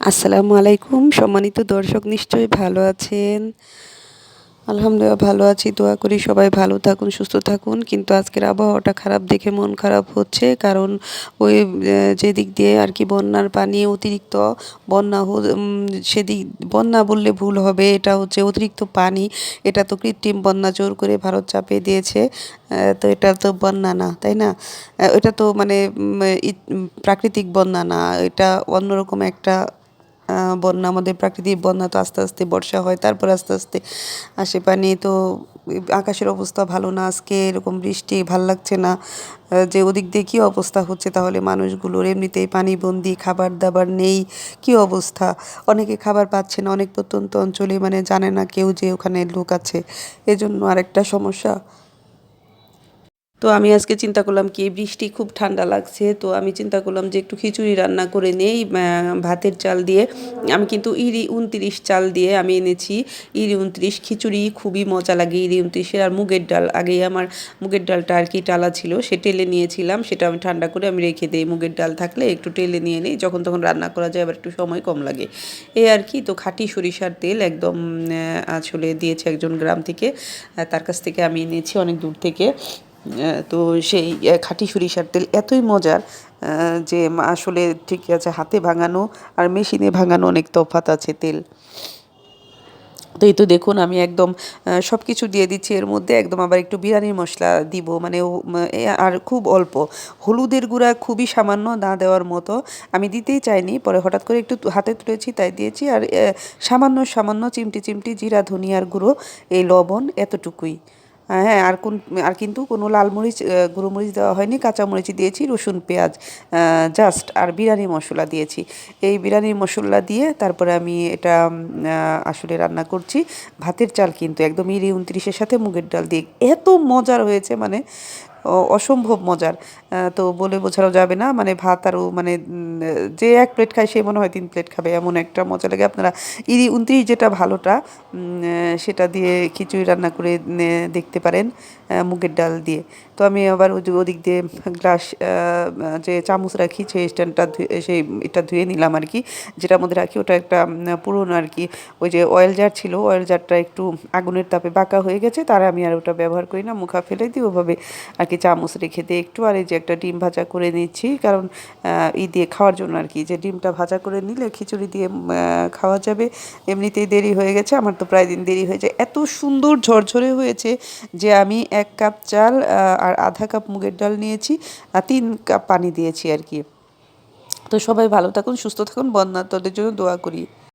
আসসালামু আলাইকুম। সম্মানিত দর্শক নিশ্চয়ই ভালো আছেন? আলহামদুলিল্লাহ ভালো আছি। দোয়া করি সবাই ভালো থাকুন, সুস্থ থাকুন। কিন্তু আজকের আবহাওয়াটা খারাপ দেখে মন খারাপ হচ্ছে। কারণ ওই যেদিক দিয়ে আর কি বন্যার পানি অতিরিক্ত, বন্যা সেদিক, বন্যা বললে ভুল হবে। এটা হচ্ছে অতিরিক্ত পানি। এটা তো কৃত্রিম বন্যা জোর করে ভারত চাপিয়ে দিয়েছে। তো এটা তো বন্যা না, তাই না? এটা তো মানে প্রাকৃতিক বন্যা না। এটা অন্যরকম একটা বন্যা, আমাদের প্রাকৃতিক বন্যা তো আস্তে আস্তে বর্ষা হয়, তারপর আস্তে আস্তে আসে পানি তো আকাশের অবস্থা ভালো না, আজকে এরকম বৃষ্টি, ভালো লাগছে না। যে ওদিক দিয়ে কী অবস্থা হচ্ছে তাহলে মানুষগুলোর এমনিতেই পানিবন্দি খাবার দাবার নেই, কী অবস্থা? অনেকে খাবার পাচ্ছে না, অনেক প্রত্যন্ত অঞ্চলে মানে জানে না কেউ যে ওখানে লোক আছে, এজন্য আরেকটা সমস্যা। তো আমি আজকে চিন্তা করলাম কি, বৃষ্টি খুব ঠান্ডা লাগছে, তো আমি চিন্তা করলাম যে একটু খিচুড়ি রান্না করে নেই ভাতের চাল দিয়ে। আমি কিন্তু ইরি উনত্রিশ চাল দিয়ে আমি এনেছি। ইরি উনত্রিশ খিচুড়ি খুবই মজা লাগে ইরি উনত্রিশের। আর মুগের ডাল আগেই আমার মুগের ডালটা আর কি টালা ছিল, সে টেলে নিয়েছিলাম, সেটা আমি ঠান্ডা করে আমি রেখে দিই। মুগের ডাল থাকলে একটু টেলে নিয়ে নিই, যখন তখন রান্না করা যায়, আবার একটু সময় কম লাগে। এই আর কি, তো খাঁটি সরিষার তেল একদম আসলে দিয়েছে একজন গ্রাম থেকে তার কাছ থেকে আমি এনেছি অনেক দূর থেকে। তো সেই খাঁটি সরিষার তেল এতই মজার যে আসলে ঠিক আছে, হাতে ভাঙানো আর মেশিনে ভাঙানো অনেক তফাৎ আছে তেল। তো এই তো দেখুন, আমি একদম সব কিছু দিয়ে দিচ্ছি। এর মধ্যে একদম আবার একটু বিরিয়ানির মশলা দিব মানে আর খুব অল্প। হলুদের গুঁড়া খুবই সামান্য না দেওয়ার মতো। আমি দিতেই চাইনি, পরে হঠাৎ করে একটু হাতে তুলেছি, তাই দিয়েছি। আর সামান্য সামান্য চিমটি চিমটি জিরা, ধনিয়ার গুঁড়ো, এই লবণ এতটুকুই। হ্যাঁ আর কোন, আর কিন্তু কোনো লাল মরিচ দেওয়া হয়নি, কাঁচা মরিচ দিয়েছি, রসুন, পেঁয়াজ জাস্ট আর বিরিয়ানি মশলা দিয়েছি। এই বিরিয়ানির মশলা দিয়ে তারপরে আমি এটা আসলে রান্না করছি। ভাতের চাল কিন্তু একদমই ইরি উনত্রিশের সাথে মুগের ডাল দিয়ে। এত মজার হয়েছে মানে অসম্ভব মজার। তো বলে বোঝানো যাবে না মানে ভাত আরও মানে যে এক প্লেট খায় সে মনে হয় তিন প্লেট খাবে, এমন একটা মজা লাগে। আপনারা ইরি উনত্রিশ যেটা ভালোটা সেটা দিয়ে খিচুড়ি রান্না করে দেখতে পারেন মুগের ডাল দিয়ে। তো আমি আবার ওদিক দিয়ে গ্লাস যে চামচ রাখি, সেই স্ট্যান্ডটা সেই এটা ধুয়ে নিলাম আর কি। যেটার মধ্যে রাখি ওটা একটা পুরনো আর কি। ওই যে অয়েল জার ছিল অয়েল জারটা একটু আগুনের তাপে বাঁকা হয়ে গেছে, তার আমি আর ওটা ব্যবহার করি না, মুখা ফেলে দিই ওভাবে আর কি চামচ রেখে দিই একটু, আর এই যে একটা ডিম ভাজা করে নিচ্ছি, কারণ ই দিয়ে খাওয়ার জন্য আর কি, যে ডিমটা ভাজা করে নিলে খিচুড়ি দিয়ে খাওয়া যাবে। এমনিতেই দেরি হয়ে গেছে, আমার তো প্রায় দিন দেরি হয়ে যায়। এত সুন্দর ঝরঝরে হয়েছে যে আমি এক কাপ চাল আর আধা কাপ মুগের ডাল নিয়েছি, আর তিন কাপ পানি দিয়েছি আর কি। তো সবাই ভালো থাকুন, সুস্থ থাকুন বন্যার্থদের জন্য দোয়া করি।